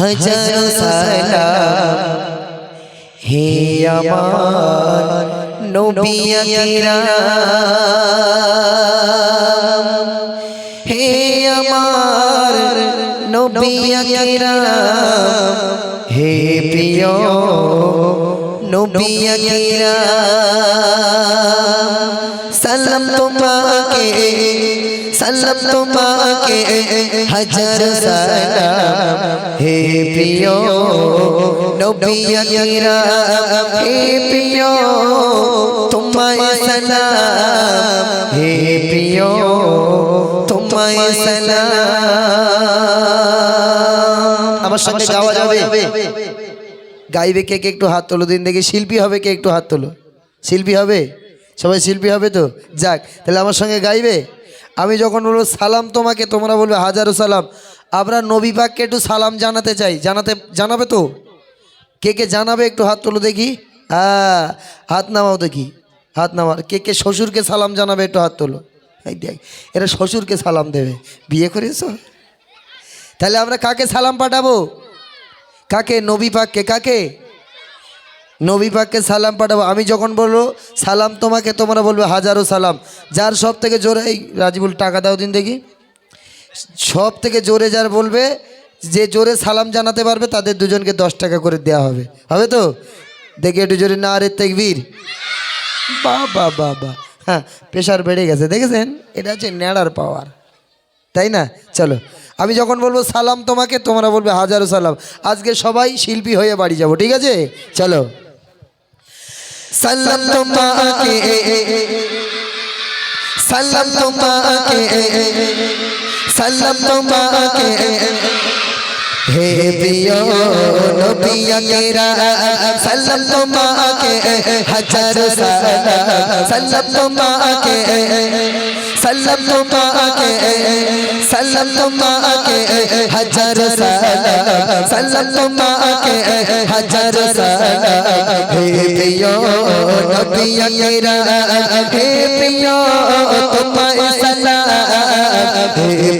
হাজার সালাম। হে আমার নবী আকরাম হে আমার নবী আকরাম হে প্রিয় নবী আকরাম সালাম তোমাকে সালাম তোমাকে, হাজার সালাম। প্রিয় নবী আকরাম হে প্রিয় তোমায় সালাম। হে প্রিয় তোমায় সালাম। আমার সঙ্গে গাওয়া যাবে। গাইবে কে কে একটু হাত তোলো দিন দেখি। শিল্পী হবে কে একটু হাত তোলো। শিল্পী হবে? সবাই শিল্পী হবে তো? যাক তাহলে আমার সঙ্গে গাইবে? আমি যখন বলব সালাম তোমাকে তোমরা বলবে হাজারো সালাম। আমরা নবী পাককে একটু সালাম জানাতে চাই। জানাতে, জানাবে তো? কে কে জানাবে একটু হাত তোলো দেখি? হ্যাঁ হাত নামাও দেখি। হাত নামাও। কে কে শ্বশুরকে সালাম জানাবে একটু হাত তোলো। দেখ, এরা শ্বশুরকে সালাম দেবে। বিয়ে করেছ? তাহলে আমরা কাকে সালাম পাঠাবো? কাকে? নবী পাককে। কাকে? নবী পাককে সালাম পাঠাবো। আমি যখন বলব, সালাম তোমাকে, তোমরা বলবে, হাজারো সালাম। যার সব থেকে জোরে এই রাজিবুল টাকা দাও দিন দেখি। সব থেকে জোরে যার বলবে, যে জোরে সালাম জানাতে পারবে, তাদের দুজনকে দশ টাকা করে দেওয়া হবে। হবে তো? দেখি একটু জোরে না, আরে তেকবীর। বা বা বা বা। হ্যাঁ প্রেশার বেড়ে গেছে, দেখেছেন? এটা হচ্ছে ন্যাড়ার পাওয়ার। তাই না? চলো, আমি যখন বলব সালাম তোমাকে, তোমরা বলবে হাজারো সালাম। আজকে সবাই শিল্পী হয়ে বাড়ি যাব, ঠিক আছে? চলো। সালাম তোমাকে সালাম তোমাকে। সালাম তোমাকে হে প্রিয় নবী আকেরা সালাম তোমাকে হাজার সালাম। তোমাকে সালাম তোমাকে সালাম তোমাকে হাজার সালাম। সালাম তোমাকে হাজার সালাম হে প্রিয় নবী আকেরা, হে প্রিয় তোমায় সালাম। হে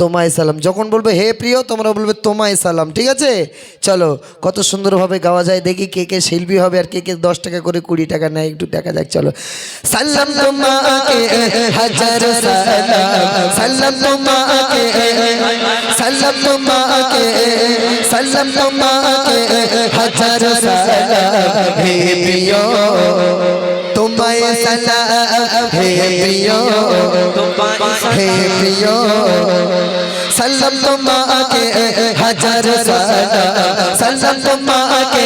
তোমায় সালাম। যখন বলবে, হে প্রিয় তোমরা বলবে, তোমায় সালাম ঠিক আছে? চলো, কত সুন্দরভাবে গাওয়া যায়, দেখি কে কে শিল্পী হবে আর কে কে দশ টাকা করে কুড়ি টাকা নেয়, একটু দেখা যাক, চলো। সাল্লাম তোমাকে হাজার তোমাকে সালাম তোমাকে হাজার সালাম, হে প্রিয়। তোমায় সালাম, হে প্রিয়। হে প্রিয়। সালাম তোমাকে হাজার সালাম সালাম তোমাকে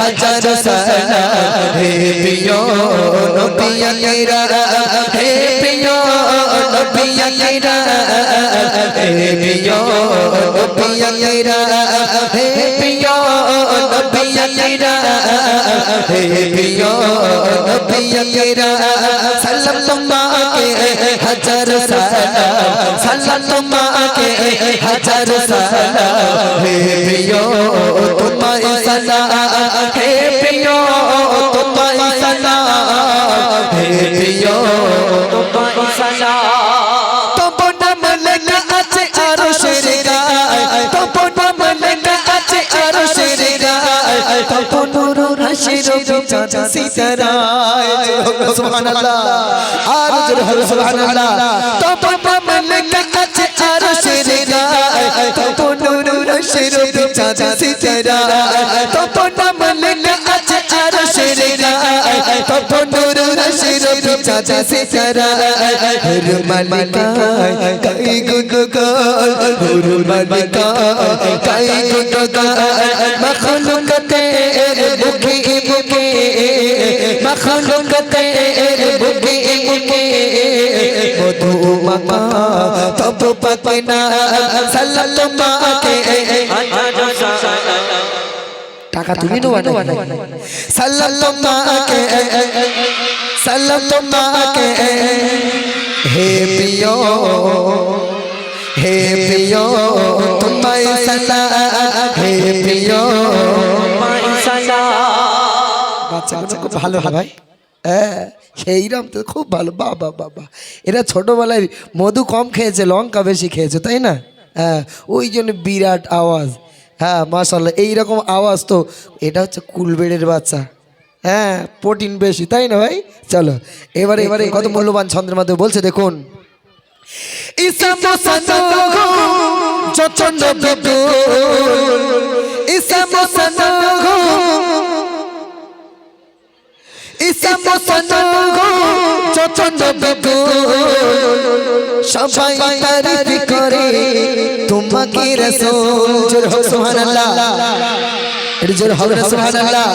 হাজার সালাম, হে প্রিয়। নবী হে নবী আকেরা, হে প্রিয় নবী আকেরা, হে প্রিয় নবী আকেরা, হে প্রিয় নবী আকেরা সালাম তোমাকে হাজার সালাম সালাম তোমাকে হাজার সিতারায় সুবহানাল্লাহ। আর জোরে হল সুবহানাল্লাহ। তপন মলক আছে আরশের গায় তপন রশির চাঁদ সিতারায় তপন মলক আছে আরশের গায় তপন রশির চাঁদ সিতারায় হর মালিকায় কাই গুন হর মালিকায় কাই গুন গায় মখলুকতে মখলুকতে বুকে বুকে মধু মাকা তব পাকনা সাল্লাত মাকে টাকা তুমি মাকে সাল্লাত মাকে। হে প্রিয় হে প্রিয়, তোমায় সালা বাচ্চাগুলো খুব ভালো হয়। ভাই। হ্যাঁ সেইরাম তো খুব ভালো। বাবা বাবা এরা ছোটোবেলায় মধু কম খেয়েছে লঙ্কা বেশি খেয়েছে তাই না? হ্যাঁ ওই জন্য বিরাট আওয়াজ। হ্যাঁ মাসাল্লাহ এইরকম আওয়াজ তো এটা হচ্ছে কুলবেড়ের বাচ্চা। হ্যাঁ প্রোটিন বেশি তাই না ভাই? চলো এবারে এবারে কত মূল্যবান ছন্দের মাধ্যমে বলছে দেখুন। চচন্দ সবাই তারিফ করে। তোমাকে রসুল জোর হোক সুবহানাল্লাহ। এর জোর হবে সুবহানাল্লাহ।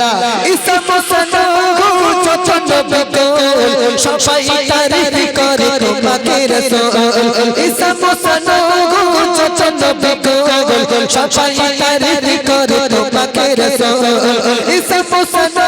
ইসা মোসানো চচন্দ বেকুল সবাই তারিফ করে। তোমাকে রসুল ইসা মোসানো চচন্দ বেকুল সবাই তারিফ করে। তোমাকে রসুল ইসা মোসানো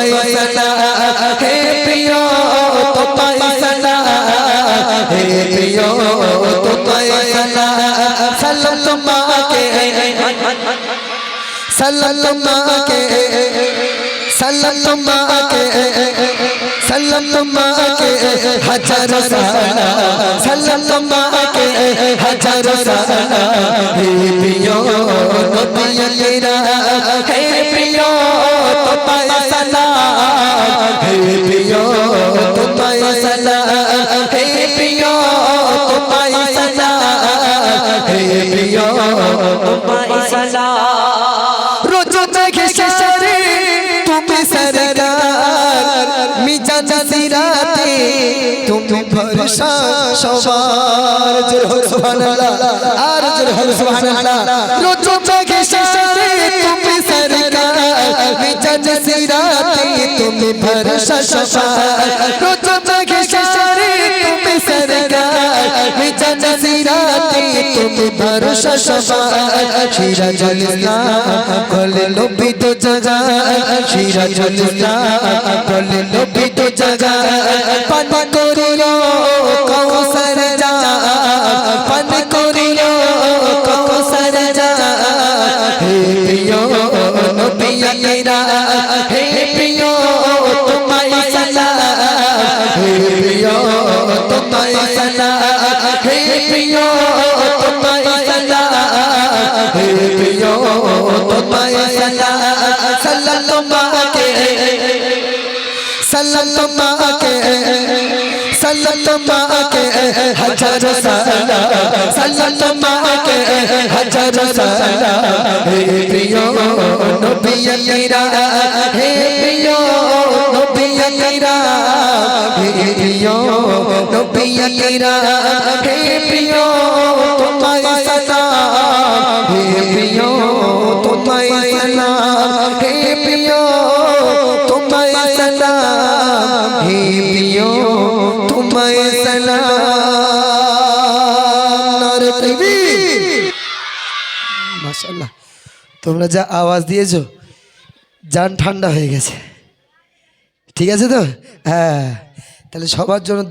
হে প্রিয় তোমায় সালাম সালাম তোমাকে সালাম তোমাকে সালাম তোমাকে সালাম তোমাকে, হাজার সালাম সালাম তোমাকে, হাজার সালাম হে প্রিয় নবী তেরা হে সিরাতে তুমি ভরসা সবার জোর হো সুবহানাল্লাহ, আর জোর হো সুবহানাল্লাহ। রোজ দেখে শেষে তুমি সরকার মিজান সিরাতে তুমি ভরসা সবার। রোজ দেখে শেষে তুমি সরকার মিজান সিরাতে তুমি ভরসা সবার। সিরাজুল ইসলাম বলে নবী তো জাগা সিরাজুল ইসলাম বলে জাগা পান করিও সালাম তোমাকে হাজার সালাম সালাম তোমাকে হাজার সালাম হে প্রিয় নবী তেরা হে প্রিয় নবী তেরা হে প্রিয় নবী তেরা হে প্রিয় তোমায় সালাম হে প্রিয় তোমায় সালাম হে প্রিয় তোমায় সালাম তোমরা যা আওয়াজ দিয়েছ, যান ঠান্ডা হয়ে গেছে। ঠিক আছে তো? হ্যাঁ তাহলে সবার জন্য